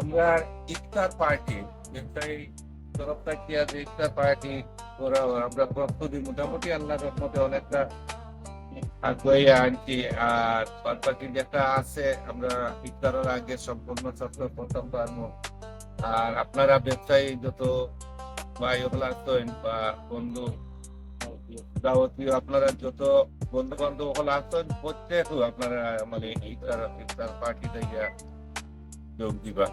আমরা ইফতার পার্টি তরফ আজ ইফতার পার্টি করা আমরা প্রস্তুতি মোটামুটি আল্লাহ রহমতে অনেকটা আনছি। আর বাকি যেটা আছে, আমরা ইফতারের আগে সম্পূর্ণ সত্য প্রথম পারব। আর আপনারা ব্যবসায়ী যত ভাই ওগুলো আসতেন বা বন্ধু, যাবতীয় আপনারা যত বন্ধু বান্ধব ওগুলো আসতেন প্রত্যেক আপনারা মানে ইফতার ইফতার পার্টিতে যোগ দিবা